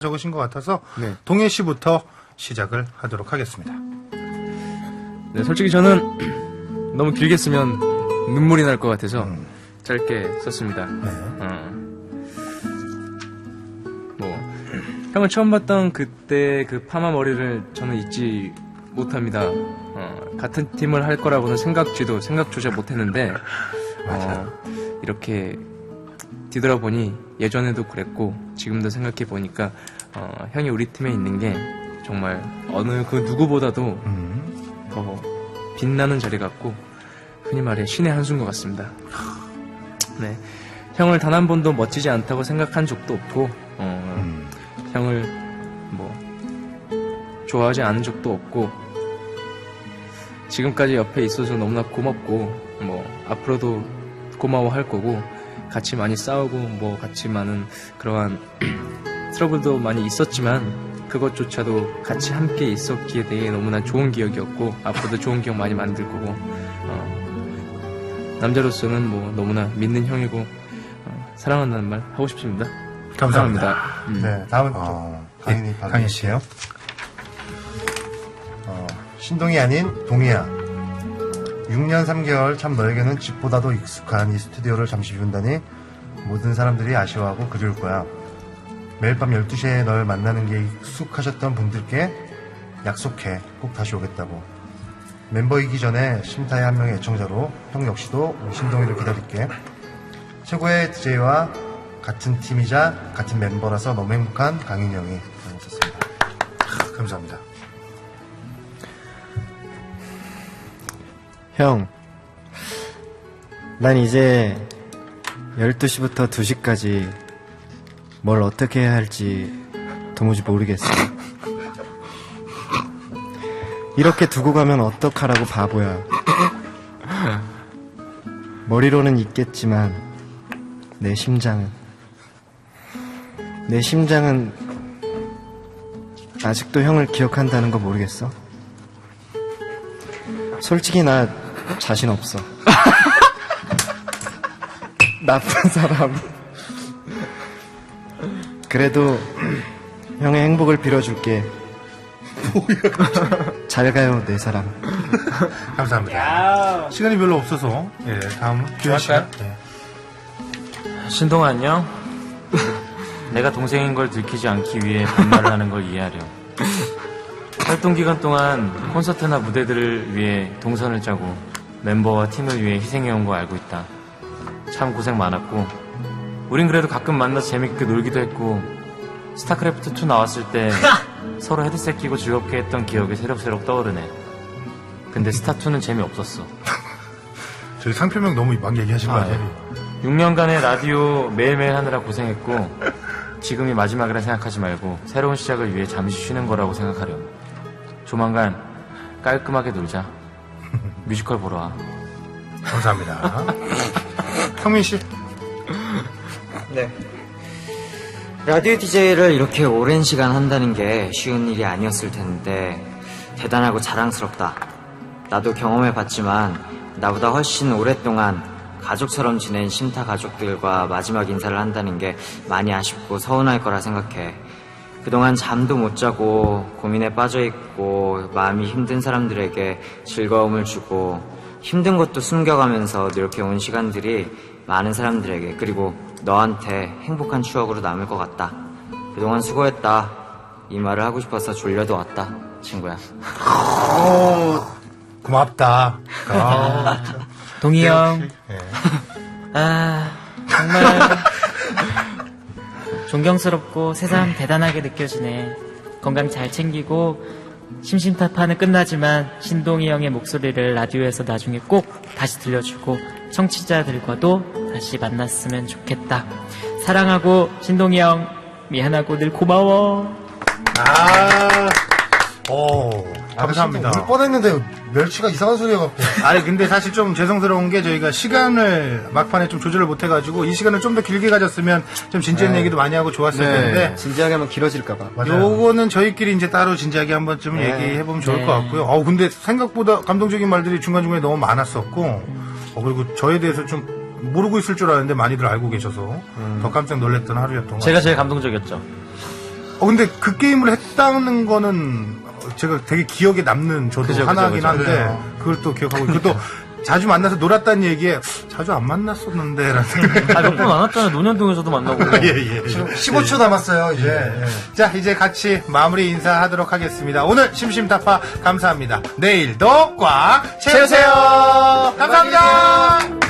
적으신 것 같아서 네. 동해 씨부터 시작을 하도록 하겠습니다. 네, 솔직히 저는 너무 길게 쓰면 눈물이 날 것 같아서 짧게 썼습니다. 네. 어. 뭐 형을 처음 봤던 그때 그 파마 머리를 저는 잊지 못합니다. 어, 같은 팀을 할 거라고는 생각지도 생각조차 못했는데 어, 이렇게 뒤돌아보니 예전에도 그랬고 지금도 생각해 보니까 어, 형이 우리 팀에 있는 게 정말 어느 그 누구보다도 음. 더 빛나는 자리 같고 흔히 말해 신의 한수인 것 같습니다. 네, 형을 단 한 번도 멋지지 않다고 생각한 적도 없고 어, 음. 형을 뭐 좋아하지 않은 적도 없고 지금까지 옆에 있어서 너무나 고맙고 뭐 앞으로도 고마워할 거고 같이 많이 싸우고 뭐 같이 많은 그러한 트러블도 많이 있었지만 그것조차도 같이 함께 있었기에 대해 너무나 좋은 기억이었고 앞으로도 좋은 기억 많이 만들 거고 어, 남자로서는 뭐 너무나 믿는 형이고 어, 사랑한다는 말 하고 싶습니다. 감사합니다. 음. 네, 다음은 어, 또 강인이 예, 받 강인 씨요. 어, 신동이 아닌 동이야. 6년 3개월 참 너에게는 집보다도 익숙한 이 스튜디오를 잠시 비운다니 모든 사람들이 아쉬워하고 그리울 거야. 매일 밤 12시에 널 만나는 게 익숙하셨던 분들께 약속해. 꼭 다시 오겠다고. 멤버이기 전에 심타의 한 명의 애청자로 형 역시도 신동이를 기다릴게. 최고의 DJ와 같은 팀이자 같은 멤버라서 너무 행복한 강인이 형이 라고 썼습니다. 감사합니다. 형, 난 이제 12시부터 2시까지 뭘 어떻게 해야 할지 도무지 모르겠어. 이렇게 두고 가면 어떡하라고 바보야. 머리로는 있겠지만, 내 심장은, 내 심장은 아직도 형을 기억한다는 거 모르겠어? 솔직히 나 자신 없어. 나쁜 사람. 그래도 형의 행복을 빌어줄게. 잘 가요, 내 사람. 감사합니다. 시간이 별로 없어서 예, 다음 규현 씨가 예. 신동아 안녕? 내가 동생인 걸 들키지 않기 위해 반말을 하는 걸 이해하렴. 활동 기간 동안 콘서트나 무대들을 위해 동선을 짜고 멤버와 팀을 위해 희생해온 거 알고 있다. 참 고생 많았고 우린 그래도 가끔 만나서 재밌게 놀기도 했고 스타크래프트 2 나왔을 때 서로 헤드셋 끼고 즐겁게 했던 기억이 새록새록 떠오르네. 근데 스타2는 재미없었어. 저희 상표명 너무 막 얘기하신 거 아, 아니에요? 6년간의 라디오 매일매일 하느라 고생했고 지금이 마지막이라 생각하지 말고 새로운 시작을 위해 잠시 쉬는 거라고 생각하렴. 조만간 깔끔하게 놀자. 뮤지컬 보러 와. 감사합니다. 성민 씨. 네. 라디오 DJ를 이렇게 오랜 시간 한다는 게 쉬운 일이 아니었을 텐데 대단하고 자랑스럽다. 나도 경험해 봤지만 나보다 훨씬 오랫동안 가족처럼 지낸 심타 가족들과 마지막 인사를 한다는 게 많이 아쉽고 서운할 거라 생각해. 그동안 잠도 못 자고 고민에 빠져 있고 마음이 힘든 사람들에게 즐거움을 주고 힘든 것도 숨겨가면서 이렇게 온 시간들이 많은 사람들에게 그리고 너한테 행복한 추억으로 남을 것 같다. 그동안 수고했다. 이 말을 하고 싶어서 졸려도 왔다, 친구야. 고맙다. 아, 동희 형, 예. 아, 정말 존경스럽고 새삼 대단하게 느껴지네. 건강 잘 챙기고 심심타파는 끝나지만 신동희 형의 목소리를 라디오에서 나중에 꼭 다시 들려주고 청취자들과도 다시 만났으면 좋겠다. 사랑하고 신동희 형 미안하고 늘 고마워. 아, 오, 감사합니다. 울 뻔했는데 멸치가 이상한 소리 해갖고. 아니 근데 사실 좀 죄송스러운 게 저희가 시간을 막판에 좀 조절을 못해가지고 이 시간을 좀 더 길게 가졌으면 좀 진지한 얘기도 많이 하고 좋았을 텐데 진지하게 하면 길어질까봐. 맞아요. 요거는 저희끼리 이제 따로 진지하게 한번 좀 네. 얘기해보면 좋을 네. 것 같고요. 어 근데 생각보다 감동적인 말들이 중간중간에 너무 많았었고 어 그리고 저에 대해서 좀 모르고 있을 줄 알았는데 많이들 알고 계셔서 더 깜짝 놀랐던 하루였던 것 제가 같아요. 제일 감동적이었죠. 어, 근데 그 게임을 했다는 거는 제가 되게 기억에 남는 저도 그죠, 그죠, 하나긴 그죠. 한데 그걸 또 기억하고 있고 또 자주 만나서 놀았다는 얘기에 자주 안 만났었는데 라는 생각이 아, 몇 번 만났잖아요. 논현동에서도 만나고. 예, 예. 15초 남았어요, 이제. 예. 자, 이제 같이 마무리 인사하도록 하겠습니다. 오늘 심심타파 감사합니다. 내일도 꽉 채우세요. 감사합니다.